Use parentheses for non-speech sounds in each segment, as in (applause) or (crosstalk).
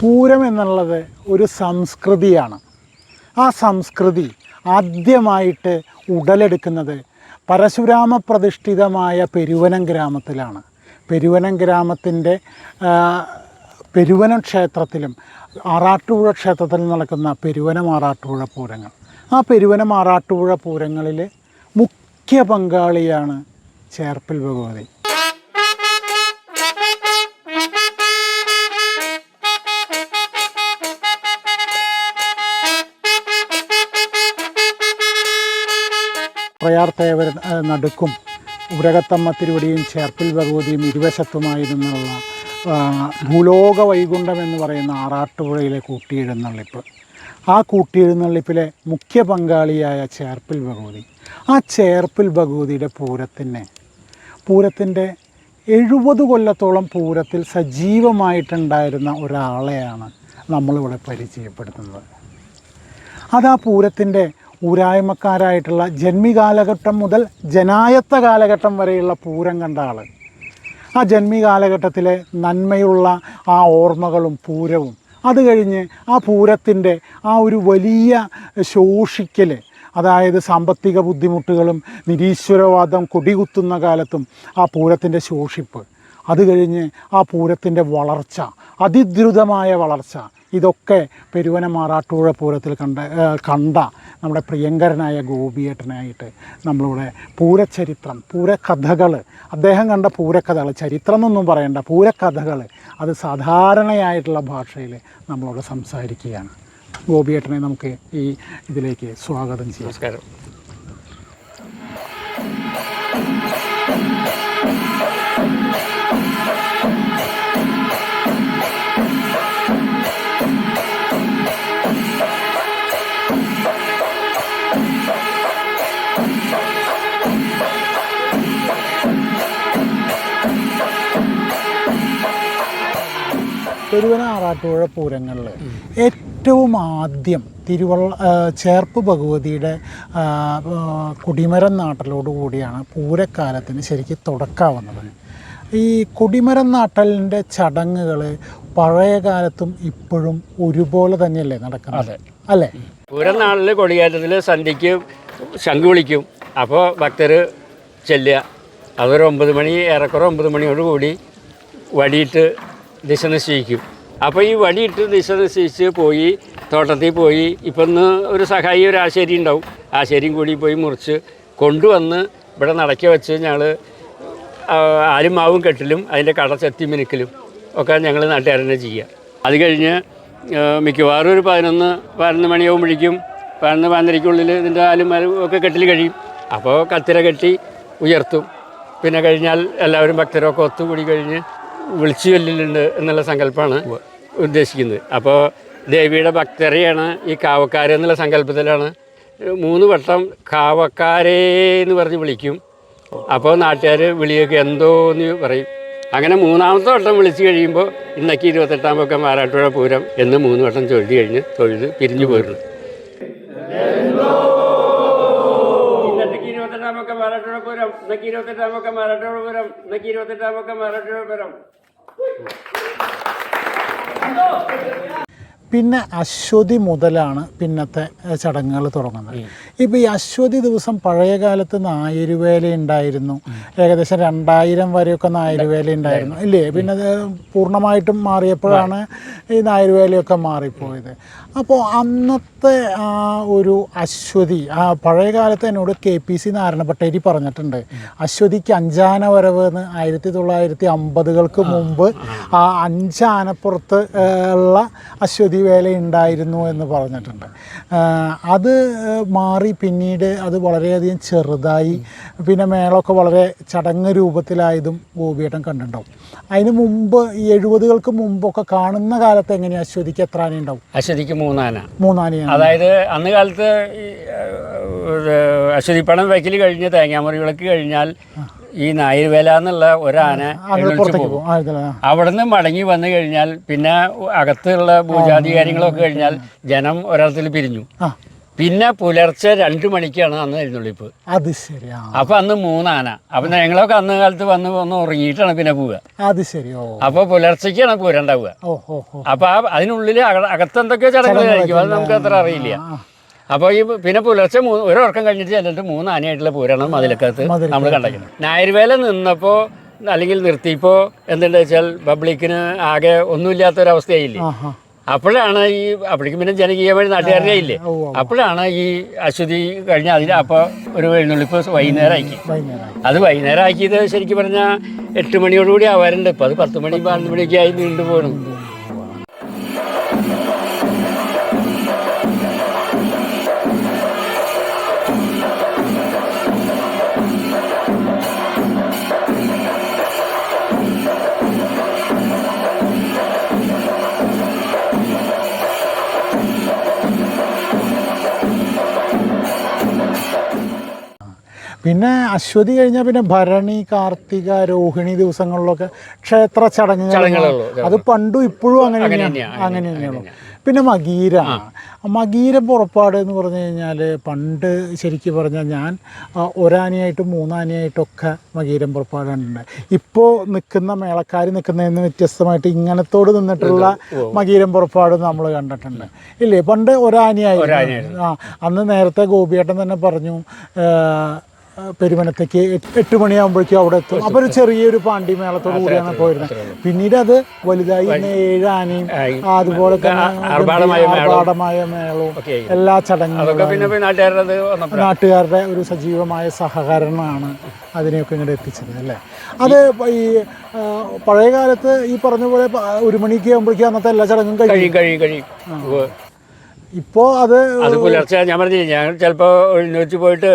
പൂരം എന്നുള്ളത് ഒരു സംസ്കൃതിയാണ്. ആ സംസ്കൃതി ആദ്യമായിട്ട് ഉടലെടുക്കുന്നത് പരശുരാമ പ്രതിഷ്ഠിതമായ പെരുവനം ഗ്രാമത്തിലാണ്. പെരുവനം ഗ്രാമത്തിന്റെ പെരുവനം ക്ഷേത്രത്തിലും ആറാട്ടുപുഴ ക്ഷേത്രത്തിൽ നടക്കുന്ന പെരുവനം ആറാട്ടുപുഴ പൂരങ്ങൾ. ആ പെരുവനം ആറാട്ടുപുഴ പൂരങ്ങളിൽ മുഖ്യ പങ്കാളിയാണ് ചേർപ്പിൽ ഭഗവതി. പ്രയാർത്തേവർ നടുക്കും ഉരകത്തമ്മ തിരുവടിയും ചേർപ്പിൽ ഭഗവതിയും ഇരുവശത്തുമായി നിന്നുള്ള ആ, ഭൂലോക വൈകുണ്ഠം എന്ന് പറയുന്ന ആറാട്ടുപുഴയിലെ കൂട്ടിയെഴുന്നള്ളിപ്പ്. ആ കൂട്ടിയെഴുന്നള്ളിപ്പിലെ മുഖ്യ പങ്കാളിയായ ചേർപ്പിൽ ഭഗവതി. ആ ചേർപ്പിൽ ഭഗവതിയുടെ പൂരത്തിനെ പൂരത്തിന്റെ എഴുപത് കൊല്ലത്തോളം പൂരത്തിൽ സജീവമായിട്ടുണ്ടായിരുന്ന ഒരാളെയാണ് നമ്മളിവിടെ പരിചയപ്പെടുത്തുന്നത്. അത് ആ പൂരത്തിന്റെ ഊരായ്മക്കാരായിട്ടുള്ള ജന്മി കാലഘട്ടം മുതൽ ജനായത്ത കാലഘട്ടം വരെയുള്ള പൂരം കണ്ട ആൾ ആ ജന്മി കാലഘട്ടത്തിലെ നന്മയുള്ള ആ ഓർമ്മകളും പൂരവും അത് കഴിഞ്ഞ് ആ പൂരത്തിന്റെ ആ ഒരു വലിയ ശോഷിക്കൽ അതായത് സാമ്പത്തിക ബുദ്ധിമുട്ടുകളും നിരീശ്വരവാദം കൊടികുത്തുന്ന കാലത്തും ആ പൂരത്തിന്റെ ശോഷിപ്പ്. അത് കഴിഞ്ഞ് ആ പൂരത്തിന്റെ വളർച്ച അതിദ്രുതമായ വളർച്ച ഇതൊക്കെ പെരുവന മാറാട്ടുപുഴ പൂരത്തിൽ കണ്ട കണ്ട നമ്മുടെ പ്രിയങ്കരനായ ഗോപിയേട്ടനായിട്ട് നമ്മളിവിടെ പൂരചരിത്രം പൂരകഥകൾ. അദ്ദേഹം കണ്ട പൂരക്കഥകൾ ചരിത്രം എന്നൊന്നും പറയണ്ട പൂരക്കഥകൾ അത് സാധാരണയായിട്ടുള്ള ഭാഷയിൽ നമ്മളോട് സംസാരിക്കുകയാണ്. ഗോപിയേട്ടനെ നമുക്ക് ഈ ഇതിലേക്ക് സ്വാഗതം ചെയ്യാം. നമസ്കാരം. പെരുവന ആറാട്ടുപുഴ പൂരങ്ങളിൽ ഏറ്റവും ആദ്യം തിരുവള്ള ചേർപ്പ് ഭഗവതിയുടെ കുടിമരം നാട്ടലോട് കൂടിയാണ് പൂരക്കാലത്തിന് ശരിക്കും തുടക്കാവുന്നത്. ഈ കൊടിമരം നാട്ടലിന്റെ ചടങ്ങുകൾ പഴയ കാലത്തും ഇപ്പോഴും ഒരുപോലെ തന്നെയല്ലേ നടക്കുന്നത്? അല്ലേ? പൂരം നാളിൽ കൊടിയേറ്റത്തിൽ സന്ധ്യയ്ക്ക് ശംഖ് വിളിക്കും. അപ്പോൾ ഭക്തർ ചെല്ലുക. അതൊരു ഒമ്പത് മണി ഏറെക്കുറെ ഒമ്പത് മണിയോട് കൂടി വടിയിട്ട് ദിശ നിശ്ചയിക്കും അപ്പോൾ ഈ വടിയിട്ട് ദിശ നിശ്ചയിച്ച് പോയി തോട്ടത്തിൽ പോയി ഇപ്പം ഒരു സഹായി ഒരു ആശേരി ഉണ്ടാവും. ആശേരിയും കൂടി പോയി മുറിച്ച് കൊണ്ടുവന്ന് ഇവിടെ നടക്കി വെച്ച് ഞങ്ങൾ ആരും മാവും കെട്ടിലും അതിന്റെ കട ചെത്തി മിനുക്കലും ഒക്കെ ഞങ്ങൾ നാട്ടുകാരനെ ചെയ്യുക അത് കഴിഞ്ഞ് മിക്കവാറും ഒരു പതിനൊന്ന് പതിനൊന്ന് മണിയാകുമ്പോഴേക്കും പതിനൊന്ന് പതിനരയ്ക്കുള്ളിൽ ഇതിന്റെ ആലും ഒക്കെ കെട്ടിൽ കഴിയും. അപ്പോൾ കത്തിര കെട്ടി ഉയർത്തും. പിന്നെ കഴിഞ്ഞാൽ എല്ലാവരും ഭക്തരൊക്കെ ഒത്തുകൂടി കഴിഞ്ഞ് വിളിച്ചു എന്നുള്ള സങ്കല്പമാണ് ഉദ്ദേശിക്കുന്നത്. അപ്പോൾ ദേവിയുടെ ഭക്തരെയാണ് ഈ കാവക്കാര് എന്നുള്ള സങ്കല്പത്തിലാണ് മൂന്ന് വട്ടം കാവക്കാരേ എന്ന് പറഞ്ഞ് വിളിക്കും. അപ്പോൾ നാട്ടുകാർ വിളിയൊക്കെ എന്തോ എന്ന് പറയും. അങ്ങനെ മൂന്നാമത്തെ വട്ടം വിളിച്ചു കഴിയുമ്പോൾ ഇന്നക്കി ഇരുപത്തെട്ടാം പൊക്കം മാറാട്ടുപുഴ പൂരം എന്ന് മൂന്ന് വട്ടം ചൊല്ലി കഴിഞ്ഞ് തൊഴുത് പിരിഞ്ഞു പോയിരുന്നു ഇരുപത്തെട്ടാം പൊക്കം മാറാട്ടുപുഴ പൂരം ഇന്നക്കി ഇരുപത്തെട്ടാം പൊക്കം മാറാട്ടുപുഴ പൂരം ഇന്നേക്ക് ഇരുപത്തെട്ടാം പൊക്കം പൂരം. പിന്നെ അശ്വതി മുതലാണ് പിന്നത്തെ ചടങ്ങുകൾ തുടങ്ങുന്നത്. ഇപ്പോൾ ഈ അശ്വതി ദിവസം പഴയ കാലത്ത് നായരുവേല ഉണ്ടായിരുന്നു. ഏകദേശം രണ്ടായിരം വരെയൊക്കെ നായരുവേല ഉണ്ടായിരുന്നു. ഇല്ലേ? പിന്നെ അത് പൂർണമായിട്ടും മാറിയപ്പോഴാണ് ഈ നായരുവേലയൊക്കെ മാറിപ്പോയത്. അപ്പോൾ അന്നത്തെ ആ ഒരു അശ്വതി ആ പഴയ കാലത്ത് എന്നോട് കെ പി സി നാരായണപട്ടേരി പറഞ്ഞിട്ടുണ്ട്. അശ്വതിക്ക് അഞ്ചാന വരവ് എന്ന് ആയിരത്തി തൊള്ളായിരത്തി അമ്പതുകൾക്ക് മുമ്പ് ആ അഞ്ചാനപ്പുറത്ത് ഉള്ള അശ്വതി വേല ഉണ്ടായിരുന്നു എന്ന് പറഞ്ഞിട്ടുണ്ട്. അത് മാറി പിന്നീട് അത് വളരെയധികം ചെറുതായി പിന്നെ മേളമൊക്കെ വളരെ ചടങ്ങ് രൂപത്തിലായതും ഗോപിയേട്ടൻ കണ്ടിട്ടുണ്ടാവും. അതിന് മുമ്പ് ഈ എഴുപതുകൾക്ക് മുമ്പൊക്കെ കാണുന്ന കാലത്ത് എങ്ങനെയാണ് അശ്വതിക്ക് എത്ര ആനയുണ്ടാവും? അശ്വതിക്ക് മൂന്നാന. മൂന്നാനയാണ് അതായത് അന്ന് കാലത്ത് അശ്വതിപ്പണം വയ്ക്കൽ കഴിഞ്ഞ് തേങ്ങാമുറി വിളക്ക് കഴിഞ്ഞാൽ ഈ നായർവേല എന്നുള്ള ഒരാന പോകും. അവിടുന്ന് മടങ്ങി വന്നു കഴിഞ്ഞാൽ പിന്നെ അകത്തുള്ള പൂജാതി കാര്യങ്ങളൊക്കെ കഴിഞ്ഞാൽ ജനം ഒരർത്ഥത്തിൽ പിരിഞ്ഞു. പിന്നെ പുലർച്ചെ രണ്ട് മണിക്കാണ് അന്ന് എഴുന്നള്ളിപ്പ്. അത് ശരി അപ്പൊ അന്ന് മൂന്നാന. അപ്പൊ ഞങ്ങളൊക്കെ അന്ന് കാലത്ത് വന്ന് വന്ന് ഉറങ്ങിയിട്ടാണ് പിന്നെ പോവുക. അത് ശരി അപ്പൊ പുലർച്ചയ്ക്കാണ് പൂരം ഉണ്ടാവുക ഓ ഓ ഓ അപ്പൊ ആ അതിനുള്ളിൽ അകത്ത് അകത്തെന്തൊക്കെയോ ചടങ്ങുകളായിരിക്കും? അത് നമുക്ക് അത്ര അറിയില്ല. അപ്പൊ അപ്പോൾ ഈ പിന്നെ പുലർച്ചെ മൂന്ന് ഒരു ഉറക്കം കഴിഞ്ഞിട്ട് ചെന്നിട്ട് മൂന്ന് ആനയായിട്ടുള്ള പൂരാണ് മതിലക്കകത്ത്. നമ്മൾ കണ്ടേക്കുന്നത് നായർവേല നിന്നപ്പോൾ അല്ലെങ്കിൽ നിർത്തിയപ്പോൾ എന്തുണ്ടെന്ന് വെച്ചാൽ പബ്ലിക്കിന് ആകെ ഒന്നുമില്ലാത്തൊരവസ്ഥയായില്ലേ? അപ്പോഴാണ് ഈ അപ്പോഴേക്കും പിന്നെ ജനകീയമായി നാട്ടുകാരുടെ ഇല്ലേ. അപ്പോഴാണ് ഈ അശ്വതി കഴിഞ്ഞ അതിൽ അപ്പോൾ ഒരു എഴുന്നള്ളിപ്പ് വൈകുന്നേരം ആക്കി അത് വൈകുന്നേരം ആക്കിയത് ശരിക്കും പറഞ്ഞാൽ എട്ട് മണിയോടുകൂടി ആവാറുണ്ട്. ഇപ്പൊ അത് പത്ത് മണി പന്ത്രണ്ട് മണിയൊക്കെ ആയി നീണ്ടു പോകണം പിന്നെ അശ്വതി കഴിഞ്ഞാൽ പിന്നെ ഭരണി കാർത്തിക രോഹിണി ദിവസങ്ങളിലൊക്കെ ക്ഷേത്ര ചടങ്ങുകൾ. അത് പണ്ടും ഇപ്പോഴും അങ്ങനെ അങ്ങനെ തന്നെയാണ് പിന്നെ മകീര. മകീര പുറപ്പാട് എന്ന് പറഞ്ഞു കഴിഞ്ഞാൽ പണ്ട് ശരിക്കും പറഞ്ഞാൽ ഞാൻ ഒരാനയായിട്ടും മൂന്നാനയായിട്ടൊക്കെ മകീരം പുറപ്പാട് കണ്ടിട്ടുണ്ട്. ഇപ്പോൾ നിൽക്കുന്ന മേളക്കാർ നിൽക്കുന്നതിന് വ്യത്യസ്തമായിട്ട് ഇങ്ങനത്തോട് നിന്നിട്ടുള്ള മകീരം പുറപ്പാട് നമ്മൾ കണ്ടിട്ടുണ്ട്. ഇല്ലേ? പണ്ട് ഒരാനയായിരുന്നു. ആ അന്ന് നേരത്തെ ഗോപിയേട്ടൻ തന്നെ പറഞ്ഞു പെരുവനത്തേക്ക് എട്ട് മണിയാകുമ്പോഴേക്കും അവിടെ എത്തും. അപ്പോൾ ഒരു ചെറിയൊരു പാണ്ടി മേളത്തോട് കൂടിയാണ് പോയിരുന്നത്. പിന്നീട് അത് വലുതായി ഇന്ന് ഏഴ് ആനയും അതുപോലെ തന്നെ ആർഭാടമായ മേളവും. എല്ലാ ചടങ്ങുകളും ഇപ്പൊ നാട്ടുകാരുടെ ഒരു സജീവമായ സഹകരണമാണ് അതിനെയൊക്കെ ഇങ്ങോട്ട് എത്തിച്ചത് അല്ലേ? അത് ഈ പഴയ കാലത്ത് ഈ പറഞ്ഞ പോലെ ഒരു മണിക്ക് ആകുമ്പോഴേക്കും അന്നത്തെ എല്ലാ ചടങ്ങും കഴിയും. കഴിയും കഴിയും കഴിയും. ഇപ്പോൾ അത് അത് പുലർച്ചെ ഞാൻ പറഞ്ഞു ഞാൻ ചിലപ്പോൾ എഴുന്നേറ്റ് പോയിട്ട്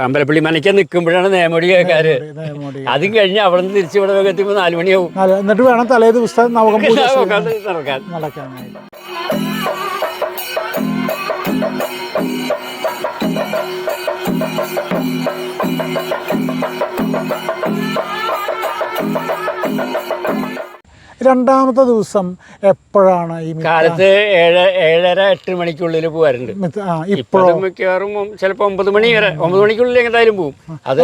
അമ്പലപ്പള്ളി മനയ്ക്കാൻ നിൽക്കുമ്പോഴാണ് നേമടി കേൾക്കാറ്. നേമോടി. അതും കഴിഞ്ഞ് അവിടെ നിന്ന് തിരിച്ച് ഇവിടെ എത്തുമ്പോൾ നാലുമണിയാവും. നാല്- എന്നിട്ട് വേണം തലേ ദിവസം (laughs) നടക്കാൻ. രണ്ടാമത്തെ ദിവസം എപ്പോഴാണ് ഈ കാലത്ത് ഏഴ് ഏഴര എട്ട് മണിക്കുള്ളിൽ പോകാറുണ്ട് ഇപ്പോഴും മിക്കവാറും ചിലപ്പോൾ ഒമ്പത് മണി വരെ ഒമ്പത് മണിക്കുള്ളിൽ എന്തായാലും പോകും അത്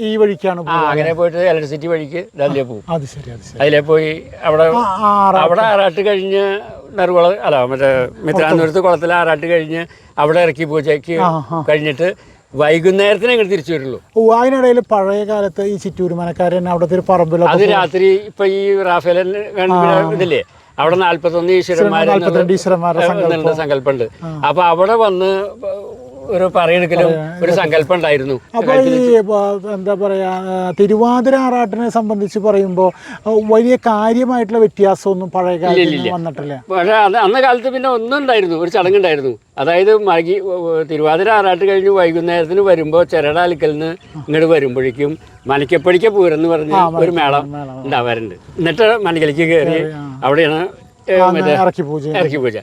ഈ വഴിക്കാണ് അങ്ങനെ പോയിട്ട് ഇലക്ട്രിസിറ്റി വഴിക്ക് അതിലേ പോകും അത് ശരി അത് ശരി. അതിലേ പോയി അവിടെ അവിടെ ആറാട്ട് കഴിഞ്ഞ് നെറുകുള അല്ല മറ്റേ മിത്രാന്തപുരത്ത് കുളത്തിൽ ആറാട്ട് കഴിഞ്ഞ് അവിടെ ഇറക്കി പൂജയ്ക്ക്. കഴിഞ്ഞിട്ട് വൈകുന്നേരത്തിന് അങ്ങനെ തിരിച്ചു വരുള്ളൂ. ഓ അതിനിടയിൽ പഴയ കാലത്ത് ഈ ചിറ്റൂർ മനക്കാരൻ അവിടുത്തെ ഒരു പറമ്പിലൊക്കെ അത് രാത്രി ഇപ്പൊ ഈ റാഫേലൻ ഇതില്ലേ? അവിടെ നാല്പത്തൊന്ന് ഈശ്വരന്മാർ ഈശ്വരന്മാരുടെ സങ്കല്പം. സങ്കല്പമുണ്ട്. അപ്പൊ അവിടെ വന്ന് ഒരു പറയെടുക്കലും ഒരു സങ്കല്പം ഉണ്ടായിരുന്നു. അപ്പോൾ ഈ എന്താ പറയാ തിരുവാതിര ആറാട്ടിനെ സംബന്ധിച്ച് പറയുമ്പോൾ വലിയ കാര്യമായിട്ടുള്ള വ്യത്യാസമൊന്നും പഴയ കാലത്ത് വന്നിട്ടില്ല. പക്ഷേ അത് അന്ന കാലത്ത് പിന്നെ ഒന്നും ഉണ്ടായിരുന്നു. ഒരു ചടങ്ങുണ്ടായിരുന്നു അതായത് മകി തിരുവാതിര ആറാട്ട് കഴിഞ്ഞ് വൈകുന്നേരത്തിന് വരുമ്പോൾ ചെരടാലിക്കലിന് ഇങ്ങോട്ട് വരുമ്പോഴേക്കും മനക്കപ്പടിക്ക പൂരെന്ന് പറഞ്ഞ ഒരു മേളം ഉണ്ടാവാറുണ്ട്. എന്നിട്ട് മനക്കലിക്ക് കയറി അവിടെയാണ് ഇറക്കി പൂജ ഇറക്കി പൂജ.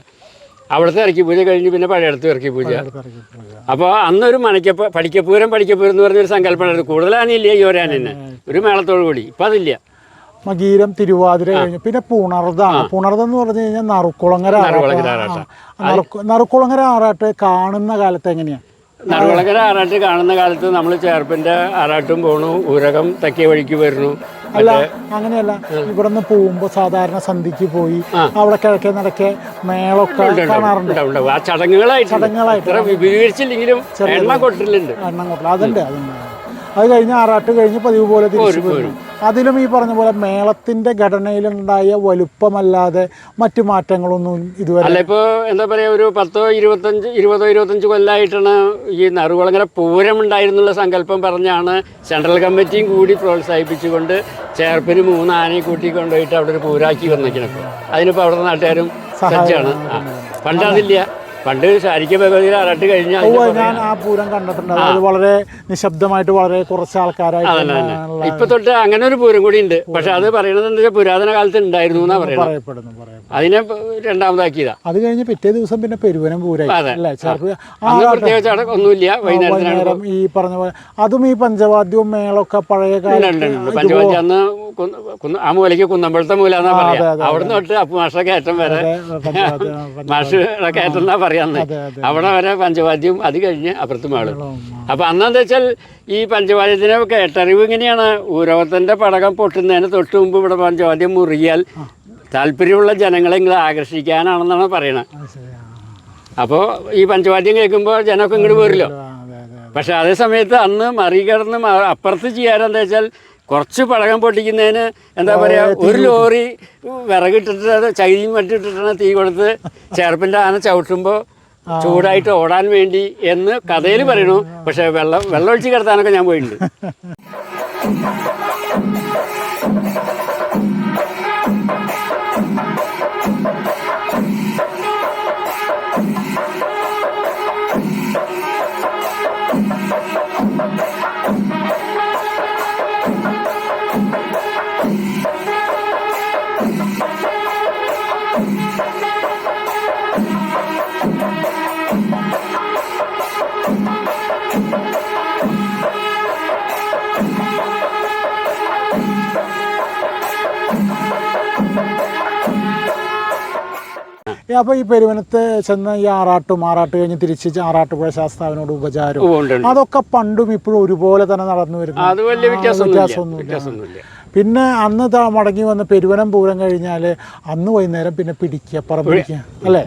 അവിടുത്തെ ഇറക്കി പൂജ കഴിഞ്ഞ് പിന്നെ പഴയടത്ത് ഇറക്കി പൂജ. അപ്പോൾ അന്നൊരു മനക്കപ്പ പഠിക്കപ്പൂരം പഠിക്കപ്പൂരം എന്ന് പറഞ്ഞൊരു സങ്കല്പന കൂടുതലാനില്ല ഈ ഒരു ആന തന്നെ ഒരു മേളത്തോടു കൂടി. ഇപ്പം അതില്ല. മകീരം തിരുവാതിര കഴിഞ്ഞു. പിന്നെ പുണർതാണ് പുണർദം എന്ന് പറഞ്ഞു കഴിഞ്ഞാൽ നറുക്കുളങ്ങര ആറാട്ട്. നറുക്കുളങ്ങര ആറാട്ട് കാണുന്ന കാലത്ത് എങ്ങനെയാ? നറുകുളങ്ങര ആറാട്ട് കാണുന്ന കാലത്ത് നമ്മൾ ചേർപ്പിന്റെ ആറാട്ടും പോണു ഊരകം തെക്കേ വഴിക്ക് വരുന്നു. അല്ല അങ്ങനെയല്ല. ഇവിടുന്ന് പോകുമ്പോൾ സാധാരണ സന്ധിക്ക് പോയി അവിടെ കിഴക്കേ നടക്കെ മേളൊക്കെ കാണാറുണ്ട്. ചടങ്ങുകളായിട്ട് ചടങ്ങുകളായിട്ട്. വിപുലീകരിച്ചില്ലെങ്കിലും എണ്ണ കൊട്ടിലുണ്ട്. എണ്ണം കൊട്ടില്ല അതുണ്ട് അതുണ്ട്. അത് കഴിഞ്ഞ് ആറാട്ട് കഴിഞ്ഞ് പതിവ് പോലെ തിരിച്ചു പോരും. അതിലും ഈ പറഞ്ഞ പോലെ മേളത്തിന്റെ ഘടനയിലുണ്ടായ വലുപ്പമല്ലാതെ മറ്റു മാറ്റങ്ങളൊന്നും ഇതുവരെ അല്ല ഇപ്പോൾ എന്താ പറയുക ഒരു പത്തോ ഇരുപത്തഞ്ച് ഇരുപതോ ഇരുപത്തഞ്ച് കൊല്ലമായിട്ടാണ് ഈ നറുകുളങ്ങര പൂരം ഉണ്ടായിരുന്നുള്ള സങ്കല്പം പറഞ്ഞാണ് സെൻട്രൽ കമ്മിറ്റിയും കൂടി പ്രോത്സാഹിപ്പിച്ചുകൊണ്ട് ചേർപ്പിന് മൂന്ന് ആനയെ കൂട്ടി കൊണ്ടുപോയിട്ട് അവിടെ ഒരു പൂരാക്കി വന്നിരിക്കണം അതിനിപ്പോൾ അവിടെ നാട്ടുകാരും സജ്ജമാണ് ആ പണ്ട് ശാരിക്ക ഭഗവതിയിൽ കഴിഞ്ഞാൽ ഞാൻ ആ പൂരം കണ്ടിട്ടുണ്ട്. അത് വളരെ നിശബ്ദമായിട്ട് വളരെ കുറച്ച് ആൾക്കാരായിട്ട് ഇപ്പൊ തൊട്ട് അങ്ങനെ ഒരു പൂരം കൂടി ഉണ്ട്. പക്ഷെ അത് പറയുന്നത് എന്താ പുരാതന കാലത്ത് ഉണ്ടായിരുന്നു എന്നാ പറയപ്പെടുന്നു അതിനെ രണ്ടാമതാക്കിയതാ. അത് കഴിഞ്ഞ് പിറ്റേ ദിവസം പിന്നെ പെരുവനം പൂരം പ്രത്യേകിച്ച് ഒന്നുമില്ല. വൈകുന്നേരം ഈ പറഞ്ഞ പോലെ. അതും ഈ പഞ്ചവാദ്യവും മേളൊക്കെ പഴയ പഞ്ചവാദ്യം അന്ന് ആ മൂലയ്ക്ക് കുന്നമ്പഴത്തെ മൂല എന്നാ പറയാ. അവിടുന്ന് തൊട്ട് അപ്പു മാഷ കയറ്റം വരെ മാഷ കയറ്റം എന്നാ പറയാന്ന്. അവിടെ വരെ പഞ്ചവാദ്യം അത് കഴിഞ്ഞ് അപ്പുറത്ത് മാളും അപ്പൊ അന്നെന്താ വെച്ചാൽ ഈ പഞ്ചവാദ്യത്തിനെ കേട്ടറിവ് ഇങ്ങനെയാണ്. ഊരവത്തിന്റെ പടകം പൊട്ടുന്നതിന് തൊട്ട് മുമ്പ് ഇവിടെ പഞ്ചവാദ്യം മുറിയാൽ താല്പര്യമുള്ള ജനങ്ങളെ ഇങ്ങനെ ആകർഷിക്കാനാണെന്നാണ് പറയണത് അപ്പോൾ ഈ പഞ്ചവാദ്യം കേൾക്കുമ്പോൾ ജനമൊക്കെ ഇങ്ങോട്ട് പോരില്ലോ. പക്ഷെ അതേ സമയത്ത് അന്ന് മറികടന്ന് അപ്പുറത്ത് ചെയ്യാനെന്താ വെച്ചാൽ കുറച്ച് പഴകം പൊട്ടിക്കുന്നതിന് എന്താ പറയാ ഒരു ലോറി വിറകിട്ടിട്ട് ചകിരിയും വട്ടിട്ടിട്ടാണ് തീ കൊടുത്ത് ചേർപ്പിന്റെ ആന ചവിട്ടുമ്പോൾ ചൂടായിട്ട് ഓടാൻ വേണ്ടി എന്ന് കഥയിൽ പറയണു പക്ഷെ വെള്ളം വെള്ളമൊഴിച്ച് കിടത്താനൊക്കെ ഞാൻ പോയിട്ടുണ്ട്. (laughs) ഏ, അപ്പൊ ഈ പെരുവനത്ത് ചെന്ന് ഈ ആറാട്ടും ആറാട്ട് കഴിഞ്ഞ് തിരിച്ച് ആറാട്ടുപുഴ ശാസ്താവിനോട് ഉപചാരം. അതൊക്കെ പണ്ടും ഇപ്പോഴും ഒരുപോലെ തന്നെ നടന്നു വരുന്നു. വ്യത്യാസമൊന്നുമില്ല. പിന്നെ അന്ന് മടങ്ങി വന്ന് പെരുവനം പൂരം കഴിഞ്ഞാൽ അന്ന് വൈകുന്നേരം പിന്നെ പിടിക്കപ്പറമ്പിലേക്ക് അല്ലേ?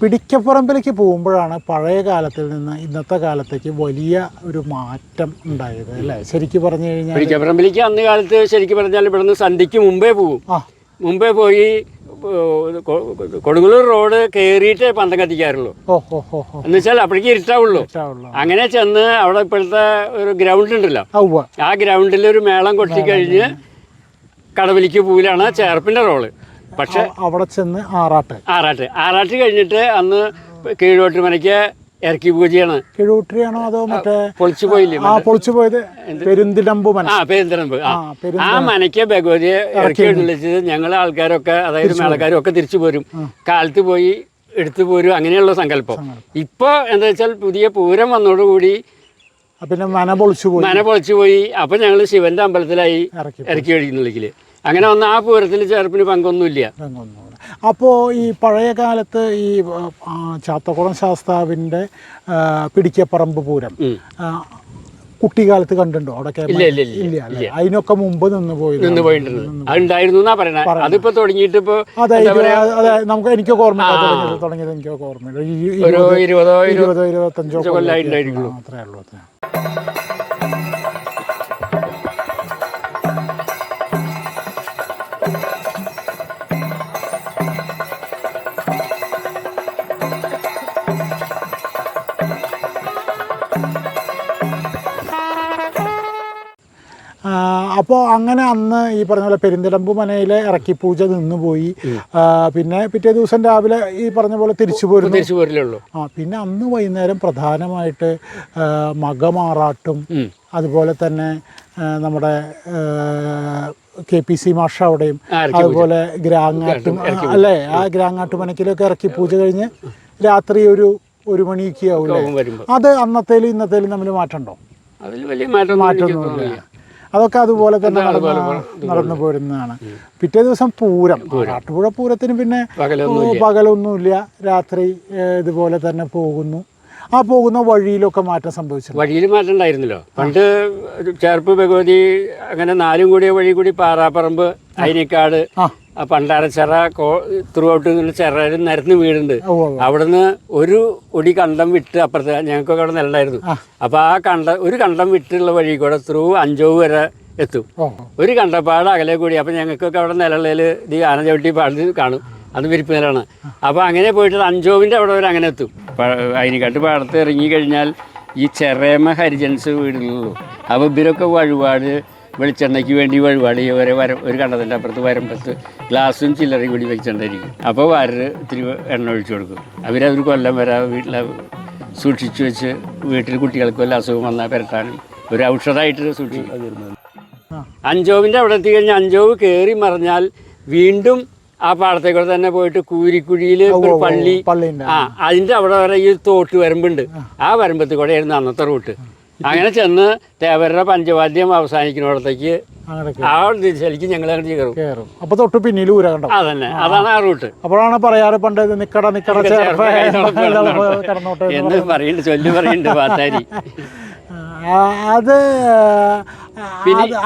പിടിക്കപ്പറമ്പിലേക്ക് പോകുമ്പോഴാണ് പഴയ കാലത്തിൽ നിന്ന് ഇന്നത്തെ കാലത്തേക്ക് വലിയ ഒരു മാറ്റം ഉണ്ടായത് അല്ലേ? ശരിക്കും പറഞ്ഞു കഴിഞ്ഞാൽ പിടിക്കപ്പറമ്പിലേക്ക് അന്ന് കാലത്ത് ശരിക്കും പറഞ്ഞാൽ ഇവിടുന്ന് സന്ധ്യക്ക് മുമ്പേ പോകും ആ. മുമ്പേ പോയി കൊടുങ്ങല്ലൂർ റോഡ് കയറിയിട്ടേ പന്തം കത്തിക്കാറുള്ളൂ. എന്ന് വെച്ചാൽ അപ്പോഴേക്ക് ഇരുട്ടാവുള്ളൂ. അങ്ങനെ ചെന്ന് അവിടെ ഇപ്പോഴത്തെ ഒരു ഗ്രൗണ്ട് ഉണ്ടല്ലോ. ആ ഗ്രൗണ്ടിൽ ഒരു മേളം കൊട്ടി കൊട്ടിക്കഴിഞ്ഞ് കടവലിക്ക് പൂലാണ് ചേർപ്പിന്റെ റോൾ. പക്ഷെ അവിടെ ചെന്ന് ആറാട്ട്. ആറാട്ട്. ആറാട്ട് കഴിഞ്ഞിട്ട് അന്ന് കീഴോട്ട് മനയ്ക്ക് ഇറക്കി പൂജയാണ്. കിഴൂട്ടിയാണോ അതോ മറ്റേ പൊളിച്ചു പോയില്ലേ ആ പൊളിച്ചു പോയത്? പെരുന്തിടമ്പ് ആ പെരുന്തിടമ്പ് ആ മനയ്ക്ക് ഭഗവതിയെ ഇറക്കി വിളിച്ചത് ഞങ്ങളെ ആൾക്കാരൊക്കെ അതായത് മേളക്കാരും ഒക്കെ തിരിച്ചു പോരും. കാലത്ത് പോയി എടുത്തു പോരും അങ്ങനെയുള്ള സങ്കല്പം. ഇപ്പൊ എന്താ വെച്ചാൽ പുതിയ പൂരം വന്നതോടുകൂടി പിന്നെ മന പൊളിച്ചു പോയി. മന പൊളിച്ചു പോയി. അപ്പൊ ഞങ്ങൾ ശിവന്റെ അമ്പലത്തിലായി ഇറക്കി കഴിക്കുന്നുള്ളിൽ അങ്ങനെ വന്ന ആ പൂരത്തിൽ ചേർപ്പിന് പങ്കൊന്നുമില്ല. അപ്പോൾ ഈ പഴയ കാലത്ത് ഈ ചാത്തക്കുളം ശാസ്താവിന്റെ പിടിക്കപ്പറമ്പ് പൂരം കുട്ടിക്കാലത്ത് കണ്ടിട്ടുണ്ടോ? അവിടെ ഇല്ല, അതിനൊക്കെ മുമ്പ് നിന്ന് പോയി. നിന്ന് പോയിട്ടുണ്ട്. അതിപ്പോ തുടങ്ങിയിട്ട് ഇപ്പോ നമുക്ക് എനിക്കൊക്കെ ഓർമ്മയില്ല തുടങ്ങിയത് എനിക്കൊക്കെ ഓർമ്മയില്ല ഇരുപത് ഇരുപതോ ഇരു- ഇരുപതോ ഇരുപത്തഞ്ചോ കൊല്ലമായിട്ടുണ്ടായിരിക്കുള്ളൂ. അത്രേ ഉള്ളൂ അപ്പോൾ അങ്ങനെ അന്ന് ഈ പറഞ്ഞ പോലെ പെരിന്തലമ്പ് മനയിലെ ഇറക്കി പൂജ നിന്നുപോയി പിന്നെ പിറ്റേ ദിവസം രാവിലെ ഈ പറഞ്ഞ പോലെ തിരിച്ചു പോരുന്നു. തിരിച്ചു പോരില്ലുള്ളൂ ആ പിന്നെ അന്ന് വൈകുന്നേരം പ്രധാനമായിട്ട് മകമാറാട്ടും അതുപോലെ തന്നെ നമ്മുടെ കെ പി സി മാഷ അവിടെയും. അതുപോലെ ഗ്രാങ്ങാട്ടും അല്ലേ ആ ഗ്രാങ്ങാട്ട് മനക്കിലൊക്കെ ഇറക്കി പൂജ കഴിഞ്ഞ് രാത്രി ഒരു ഒരു മണിക്ക് ആവൂലേ അത് അന്നത്തേലും ഇന്നത്തേലും തമ്മിൽ മാറ്റമുണ്ടോ? അതിൽ വലിയ മാറ്റം മാറ്റമൊന്നുമില്ല. അതൊക്കെ അതുപോലെ തന്നെ നടന്നു പോരുന്നതാണ്. പിറ്റേ ദിവസം പൂരം. കാട്ടുപുഴ പൂരത്തിന് പിന്നെ പകലൊന്നുമില്ല. രാത്രി ഇതുപോലെ തന്നെ പോകുന്നു. ആ പോകുന്ന വഴിയിലൊക്കെ മാറ്റം സംഭവിച്ചു വഴിയിൽ മാറ്റം ഉണ്ടായിരുന്നല്ലോ. പണ്ട് ചേർപ്പ് ഭഗവതി അങ്ങനെ നാലും കൂടിയ വഴി കൂടി പാറാപ്പറമ്പ് അയിനിക്കാട് പണ്ടാരച്ചിറ കോ ത്രൂ ഔട്ട് ചിറയിൽ നിരന്ന് വീടുണ്ട്. അവിടുന്ന് ഒരു ഒടി കണ്ടം വിട്ട് അപ്പുറത്ത് ഞങ്ങൾക്കൊക്കെ അവിടെ നിലണ്ടായിരുന്നു. അപ്പോൾ ആ കണ്ട ഒരു കണ്ടം വിട്ടുള്ള വഴി കൂടെ ത്രൂ അഞ്ചോ വരെ എത്തും. ഒരു കണ്ടപ്പാട് അകലെ കൂടി. അപ്പം ഞങ്ങൾക്കൊക്കെ അവിടെ നിലകളിൽ ഇത് ആനചവിട്ടി പാടി കാണും. അത് വിരിപ്പ് നിലാണ് അപ്പോൾ അങ്ങനെ പോയിട്ട് അഞ്ചോവിന്റെ അവിടെ വരെ അങ്ങനെ എത്തും. അതിനെക്കാട്ട് പാടത്ത് ഇറങ്ങി കഴിഞ്ഞാൽ ഈ ചെറേമ ഹരിജൻസ് വീടുകളുള്ളൂ അപ്പോൾ ഇവരൊക്കെ വഴിപാട് വെളിച്ചെണ്ണയ്ക്ക് വേണ്ടി വഴിപാട് ഒരു വര ഒരു കണ്ടതിന്റെ അപ്പുറത്ത് വരമ്പത്ത് ഗ്ലാസ്സും ചില്ലറയും കൂടി വെച്ചിട്ടുണ്ടായിരിക്കും അപ്പോൾ വരർ ഇത്തിരി എണ്ണ ഒഴിച്ചു കൊടുക്കും. അവരവർ കൊല്ലം വരാ വീട്ടിൽ സൂക്ഷിച്ചു വെച്ച് വീട്ടിൽ കുട്ടികൾക്ക് വല്ല അസുഖം വന്നാൽ പെരട്ടാനും ഒരു ഔഷധമായിട്ട് സൂക്ഷിക്കും. അഞ്ചോവിന്റെ അവിടെ എത്തിക്കഴിഞ്ഞാൽ അഞ്ചോവ് കയറി മറിഞ്ഞാൽ വീണ്ടും ആ പാടത്തെ കൂടെ തന്നെ പോയിട്ട് കൂരിക്കുഴിയിൽ പള്ളി. ആ അതിന്റെ അവിടെ വരെ ഈ തോട്ട് വരമ്പുണ്ട്. ആ. വരമ്പത്തിൽ കൂടെ ആയിരുന്നു അന്നത്തെ റൂട്ട്. അങ്ങനെ ചെന്ന് തേവരുടെ പഞ്ചവാദ്യം അവസാനിക്കുന്നിടത്തേക്ക് ആ ദിശയിലേക്ക് ഞങ്ങൾ അങ്ങോട്ട് കയറും. അപ്പോൾ തൊട്ട് പിന്നിൽ ഊര കണ്ടോ? അതന്നെ. അതാണ് ആ റൂട്ട്. അപ്പോഴാണ് പറയാറ് പണ്ട് നിക്കട നിക്കട എന്ന് പറയുന്നുണ്ട് ചൊല്ലി പറയുന്നുണ്ട് പാത്താരി. അത്